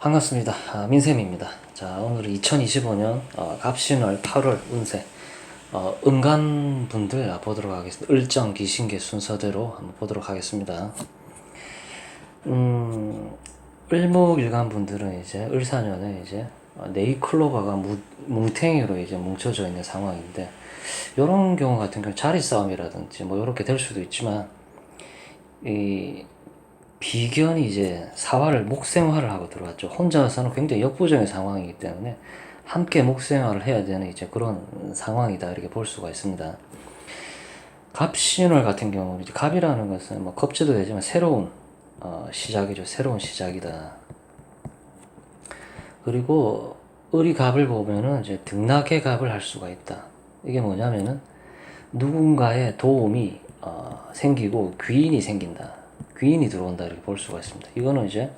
반갑습니다. 아, 민쌤입니다. 자, 오늘은 2025년 어, 갑신월 8월 운세 어, 음간 분들 보도록 하겠습니다. 을정 기신계 순서대로 한번 보도록 하겠습니다. 음, 을목일간 분들은 이제 을사년에 이제 어, 네이클로바가 무, 뭉탱이로 이제 뭉쳐져 있는 상황인데 이런 경우 같은 경우 자리 싸움이라든지 뭐 이렇게 될 수도 있지만 이 비견이 이제 사화를 목생화를 하고 들어왔죠. 혼자서는 굉장히 역부정의 상황이기 때문에 함께 목생화를 해야 되는 이제 그런 상황이다 이렇게 볼 수가 있습니다. 갑신월 같은 경우는 이제 갑이라는 것은 뭐 겁제도 되지만 새로운 어, 시작이죠. 새로운 시작이다. 그리고 을이 갑을 보면은 이제 등락의 갑을 할 수가 있다. 이게 뭐냐면은 누군가의 도움이 어, 생기고 귀인이 생긴다. 귀인이 들어온다 이렇게 볼 수가 있습니다. 이거는 이제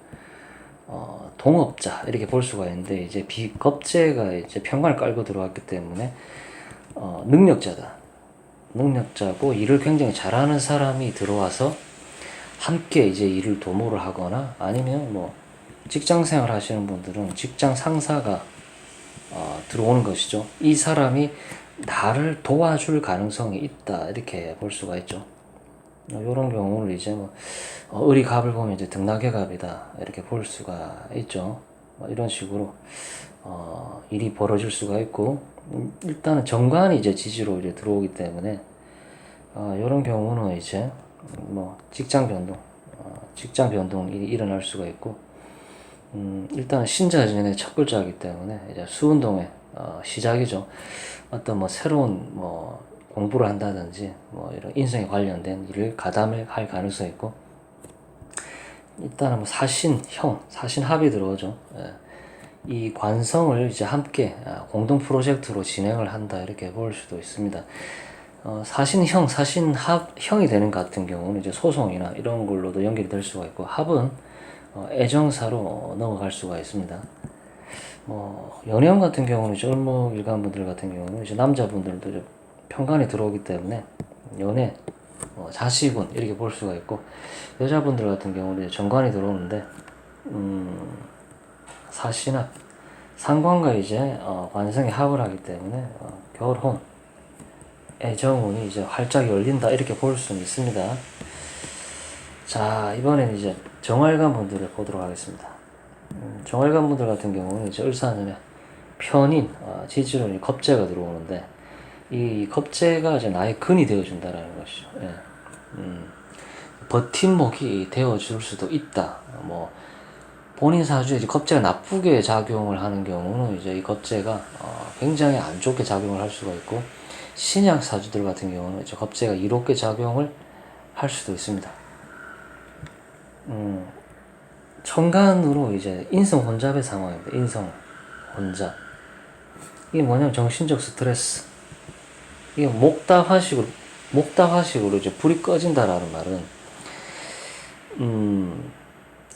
어, 동업자 이렇게 볼 수가 있는데 이제 비겁제가 이제 평관을 깔고 들어왔기 때문에 어, 능력자다. 능력자고 일을 굉장히 잘하는 사람이 들어와서 함께 이제 일을 도모를 하거나 아니면 뭐 직장 생활 하시는 분들은 직장 상사가 어, 들어오는 것이죠. 이 사람이 나를 도와줄 가능성이 있다 이렇게 볼 수가 있죠. 이런 경우를 이제 뭐 어, 을이 갑을 보면 이제 등락의 갑이다 이렇게 볼 수가 있죠. 뭐 이런 식으로 어, 일이 벌어질 수가 있고 음, 일단은 정관이 이제 지지로 이제 들어오기 때문에 어, 이런 경우는 이제 뭐 직장 변동, 어, 직장 변동이 일어날 수가 있고 음, 일단 신자진의 첫 글자이기 때문에 이제 수운동의 어, 시작이죠. 어떤 뭐 새로운 뭐 공부를 한다든지 뭐 이런 인생에 관련된 일을 가담을 할 가능성이 있고 일단은 뭐 사신 형 사신 합이 들어오죠. 예. 이 관성을 이제 함께 아, 공동 프로젝트로 진행을 한다 이렇게 볼 수도 있습니다. 어, 사신형, 사신합 형이 되는 것 같은 경우는 이제 소송이나 이런 걸로도 연결이 될 수가 있고 합은 어, 애정사로 넘어갈 수가 있습니다. 뭐 연애운 같은 경우는 이제 을목 일간 분들 같은 경우는 이제 남자분들도 편관이 들어오기 때문에 연애, 뭐 자식운 이렇게 볼 수가 있고 여자분들 같은 경우는 정관이 들어오는데 음, 사신합 상관과 이제 어, 관성이 합을 하기 때문에 어, 결혼 애정운이 이제 활짝 열린다 이렇게 볼 수는 있습니다. 자 이번엔 이제 정활관 분들을 보도록 하겠습니다. 음, 정활관 분들 같은 경우는 이제 을사년에 편인 어, 지지론이 겁재가 들어오는데 이 겁재가 이제 나의 근이 되어준다라는 것이죠. 예. 음, 버팀목이 되어줄 수도 있다. 뭐 본인 사주에 이제 겁재가 나쁘게 작용을 하는 경우는 이제 이 겁재가 어, 굉장히 안 좋게 작용을 할 수가 있고 신약 사주들 같은 경우는 이제 겁재가 이롭게 작용을 할 수도 있습니다. 음, 천간으로 이제 인성 혼잡의 상황입니다. 인성 혼잡. 이게 뭐냐면 정신적 스트레스. 이게 목다화식으로 목다화식으로 이제 불이 꺼진다라는 말은 음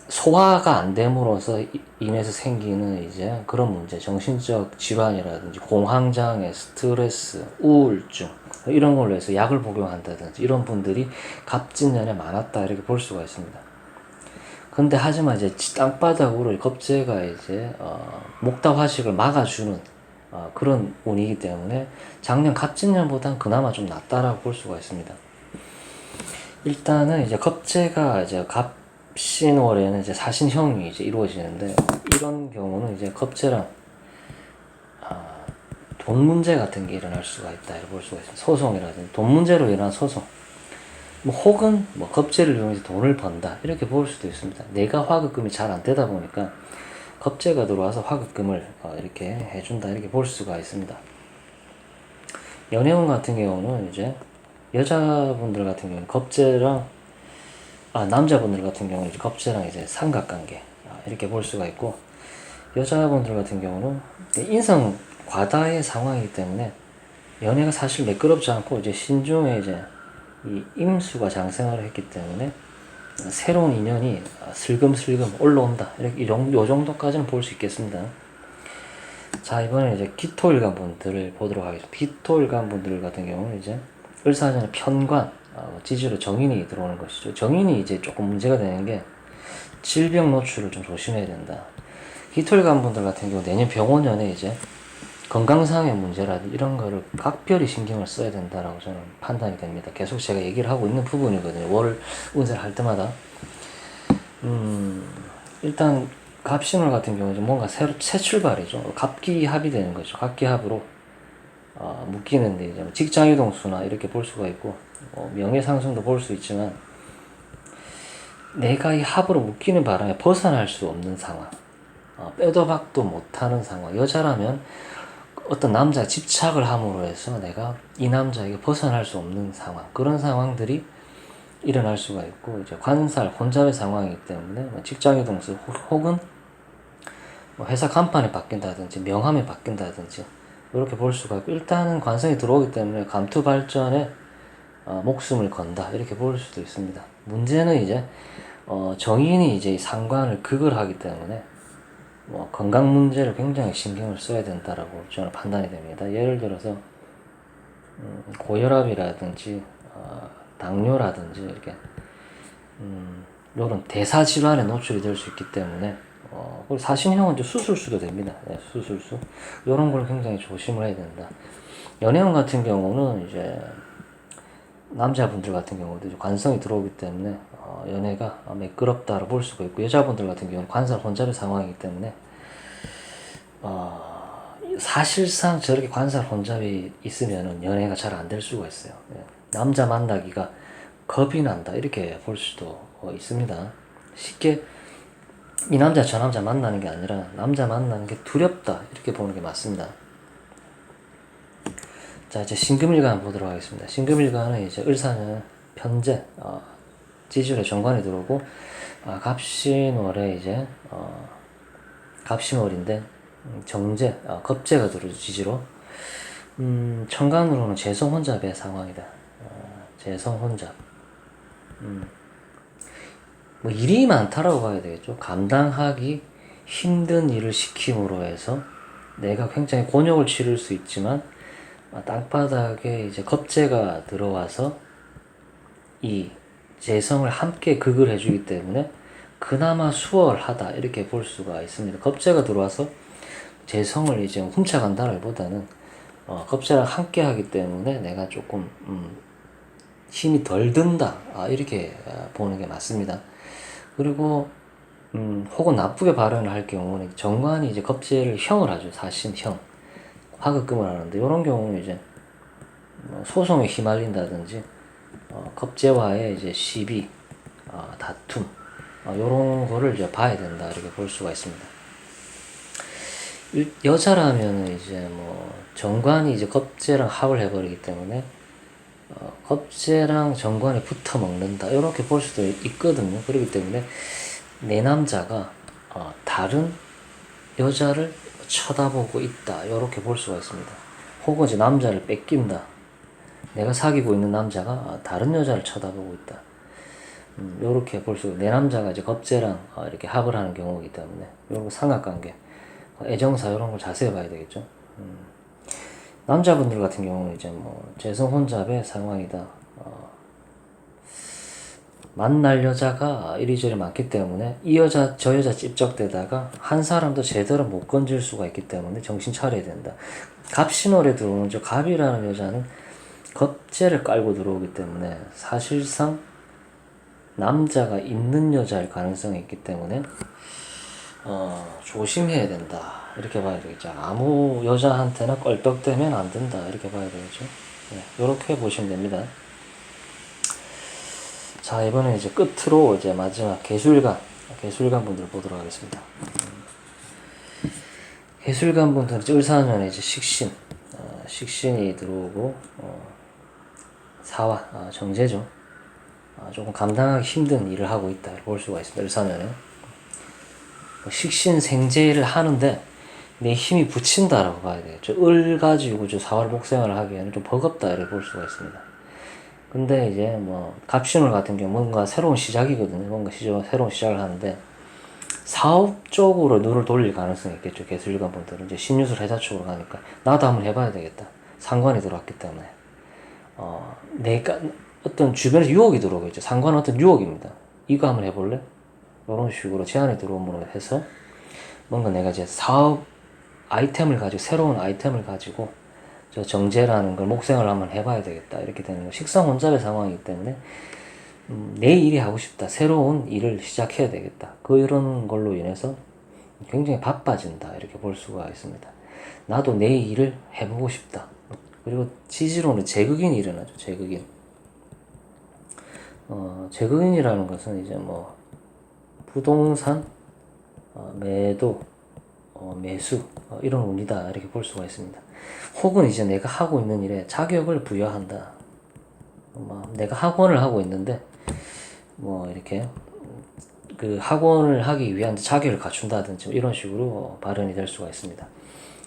소화가 안 됨으로써 이- 인해서 생기는 이제 그런 문제, 정신적 질환이라든지 공황장애, 스트레스, 우울증 이런 걸로 해서 약을 복용한다든지 이런 분들이 갑진년에 많았다 이렇게 볼 수가 있습니다. 근데 하지만 이제 땅바닥으로 겁재가 이제 어, 목다 화식을 막아주는 어, 그런 운이기 때문에 작년 갑진년보단 그나마 좀 낫다라고 볼 수가 있습니다. 일단은 이제 겁재가 이제 갑신월에는 이제 사신형이 이제 이루어지는데 이런 경우는 이제 겁재랑 아, 돈 문제 같은 게 일어날 수가 있다 이렇게 볼 수가 있습니다. 소송이라든지 돈 문제로 일어난 소송. 뭐 혹은 뭐 겁재를 이용해서 돈을 번다 이렇게 볼 수도 있습니다. 내가 화급금이 잘 안 되다 보니까 겁재가 들어와서 화급금을 어, 이렇게 해준다 이렇게 볼 수가 있습니다. 연애운 같은 경우는 이제 여자분들 같은 경우는 겁재랑 아 남자분들 같은 경우는 이제 겁재랑 이제 삼각관계 아, 이렇게 볼 수가 있고 여자분들 같은 경우는 인성 과다의 상황이기 때문에 연애가 사실 매끄럽지 않고 이제 신중에 이제 이 임수가 장생을 했기 때문에 새로운 인연이 슬금슬금 올라온다. 이렇게 이 정도까지는 볼 수 있겠습니다. 자, 이번에 이제 기토일간 분들을 보도록 하겠습니다. 기토일간 분들 같은 경우는 이제 을사전에 편관, 어, 지지로 정인이 들어오는 것이죠. 정인이 이제 조금 문제가 되는 게 질병 노출을 좀 조심해야 된다. 기털간 분들 같은 경우 내년 병원연에 이제 건강상의 문제라든지 이런 거를 각별히 신경을 써야 된다라고 저는 판단이 됩니다. 계속 제가 얘기를 하고 있는 부분이거든요. 월 운세를 할 때마다. 음, 일단 갑신월 같은 경우는 뭔가 새로 새 출발이죠. 갑기합이 되는 거죠. 갑기합으로 어, 묶이는데 이제 직장 이동 수나 이렇게 볼 수가 있고 어, 명예 상승도 볼 수 있지만 내가 이 합으로 묶이는 바람에 벗어날 수 없는 상황, 어, 빼도 박도 못하는 상황. 여자라면 어떤 남자에 집착을 함으로 해서 내가 이 남자에게 벗어날 수 없는 상황 그런 상황들이 일어날 수가 있고 이제 관살 혼잡의 상황이기 때문에 뭐 직장 이동수 혹은 뭐 회사 간판이 바뀐다든지 명함이 바뀐다든지 이렇게 볼 수가 있고 일단은 관성이 들어오기 때문에 감투 발전에 어, 목숨을 건다 이렇게 볼 수도 있습니다. 문제는 이제 어, 정인이 이제 이 상관을 극을 하기 때문에 뭐 건강 문제를 굉장히 신경을 써야 된다라고 저는 판단이 됩니다. 예를 들어서 음, 고혈압이라든지 어, 당뇨라든지 이렇게 음, 이런 대사 질환에 노출이 될 수 있기 때문에 어, 사신형은 수술수도 됩니다. 네, 수술수 이런 걸 굉장히 조심을 해야 된다. 연애운 같은 경우는 이제 남자분들 같은 경우도 관성이 들어오기 때문에 어, 연애가 매끄럽다고 볼 수가 있고 여자분들 같은 경우는 관살 혼잡의 상황이기 때문에 어, 사실상 저렇게 관살 혼잡이 있으면 연애가 잘 안 될 수가 있어요. 예. 남자 만나기가 겁이 난다 이렇게 볼 수도 어, 있습니다. 쉽게 이 남자 저 남자 만나는 게 아니라 남자 만나는 게 두렵다 이렇게 보는 게 맞습니다. 자 이제 신금일간 보도록 하겠습니다. 신금일간은 이제 을사는 편제 어, 지지율의 정관이 들어오고 아, 갑신월에 이제 어, 갑신월인데 음, 정제 아, 겁제가 들어오죠 지지로 음, 천간으로는 재성 혼잡의 상황이다. 어, 재성 혼잡. 음. 뭐 일이 많다라고 봐야 되겠죠. 감당하기 힘든 일을 시킴으로 해서 내가 굉장히 곤욕을 치를 수 있지만 아, 땅바닥에 이제 겁재가 들어와서 이 재성을 함께 극을 해주기 때문에 그나마 수월하다 이렇게 볼 수가 있습니다. 겁재가 들어와서 재성을 이제 훔쳐간다기보다는 어, 겁재랑 함께 하기 때문에 내가 조금 음, 힘이 덜 든다 아, 이렇게 아, 보는 게 맞습니다. 그리고 음, 혹은 나쁘게 발언을 할 경우는 정관이 이제 겁재를 형을 하죠 사신형 화급금을 하는데 이런 경우는 이제 뭐 소송에 휘말린다든지 어, 겁재와의 이제 시비 어, 다툼 어, 이런 거를 이제 봐야 된다 이렇게 볼 수가 있습니다. 일- 여자라면 이제 뭐 정관이 이제 겁재랑 합을 해버리기 때문에 어, 겁재랑 정관이 붙어 먹는다 이렇게 볼 수도 있거든요. 그렇기 때문에 내 남자가 어, 다른 여자를 쳐다보고 있다 이렇게 볼 수가 있습니다. 혹은 이제 남자를 뺏긴다. 내가 사귀고 있는 남자가 아, 다른 여자를 쳐다보고 있다. 음, 요렇게 볼 수, 내 남자가 이제 겁재랑 어, 이렇게 합을 하는 경우이기 때문에, 요런 삼각관계, 어, 애정사 이런 걸 자세히 봐야 되겠죠. 음. 남자분들 같은 경우는 이제 뭐, 재성 혼잡의 상황이다. 어, 만날 여자가 이리저리 많기 때문에 이 여자 저 여자 찝적대다가 한 사람도 제대로 못 건질 수가 있기 때문에 정신 차려야 된다. 갑 신월에 들어오는 저 갑이라는 여자는 겁재를 깔고 들어오기 때문에 사실상 남자가 있는 여자일 가능성이 있기 때문에 어, 조심해야 된다 이렇게 봐야 되겠죠. 아무 여자한테나 껄떡대면 안 된다 이렇게 봐야 되겠죠. 네, 이렇게 보시면 됩니다. 자 이번에 이제 끝으로 이제 마지막 개술관 개술관 분들 보도록 하겠습니다. 개술관 분들은 을사년에 이제 식신 어, 식신이 들어오고 어, 사화 아, 정제죠. 아, 조금 감당하기 힘든 일을 하고 있다 볼 수가 있습니다. 을사년에 뭐 식신 생제를 하는데 내 힘이 붙인다라고 봐야 되겠죠. 을 가지고 저 사활 복생을 하기에는 좀 버겁다 이렇게 볼 수가 있습니다. 근데 이제 뭐 갑신월 같은 경우 뭔가 새로운 시작이거든요. 뭔가 시작, 새로운 시작을 하는데 사업 쪽으로 눈을 돌릴 가능성이 있겠죠. 개술관 분들은 이제 신유술 회사 쪽으로 가니까 나도 한번 해봐야 되겠다. 상관이 들어왔기 때문에 어 내가 어떤 주변에서 유혹이 들어오겠죠. 상관은 어떤 유혹입니다. 이거 한번 해볼래? 이런 식으로 제안이 들어오므로 해서 뭔가 내가 이제 사업 아이템을 가지고 새로운 아이템을 가지고 저 정제라는 걸 목생을 한번 해봐야 되겠다. 이렇게 되는 거. 식상 혼잡의 상황이기 때문에 음, 내 일이 하고 싶다. 새로운 일을 시작해야 되겠다. 그 이런 걸로 인해서 굉장히 바빠진다. 이렇게 볼 수가 있습니다. 나도 내 일을 해보고 싶다 그리고 지지로는 재극인이 일어나죠 재극인 어, 재극인이라는 것은 이제 뭐 부동산 어, 매도 어, 매수 어, 이런 운이다 이렇게 볼 수가 있습니다. 혹은 이제 내가 하고 있는 일에 자격을 부여한다. 뭐 내가 학원을 하고 있는데 뭐 이렇게 그 학원을 하기 위한 자격을 갖춘다든지 뭐 이런 식으로 발언이 될 수가 있습니다.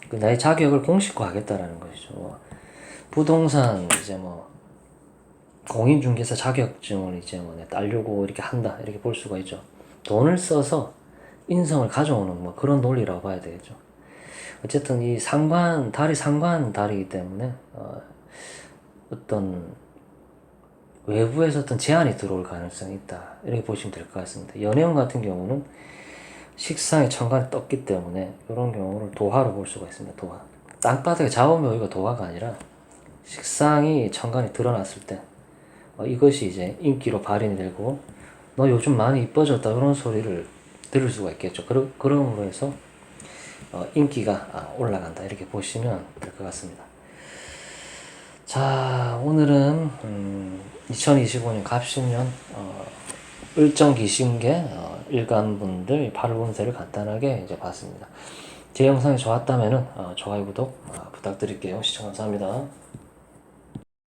그 나의 자격을 공식화하겠다라는 것이죠. 뭐 부동산 이제 뭐 공인중개사 자격증을 이제 뭐 따려고 이렇게 한다 이렇게 볼 수가 있죠. 돈을 써서 인성을 가져오는 뭐 그런 논리라고 봐야 되겠죠. 어쨌든 이 상관 달이 상관 달이기 때문에 어, 어떤 외부에서 어떤 제한이 들어올 가능성이 있다 이렇게 보시면 될 것 같습니다. 연애운 같은 경우는 식상에 천간이 떴기 때문에 이런 경우를 도화로 볼 수가 있습니다. 도화 땅바닥에 여기가 도화가 아니라 식상이 천간이 드러났을 때 어, 이것이 이제 인기로 발현이 되고 너 요즘 많이 이뻐졌다 이런 소리를 들을 수가 있겠죠. 그러, 그럼으로 해서 어, 인기가 아, 올라간다 이렇게 보시면 될 것 같습니다. 자 오늘은 음, 2025년 갑신년 어, 을정기신계 어, 일간분들 8운세를 간단하게 이제 봤습니다. 제 영상이 좋았다면 어, 좋아요 구독 어, 부탁드릴게요. 시청 감사합니다.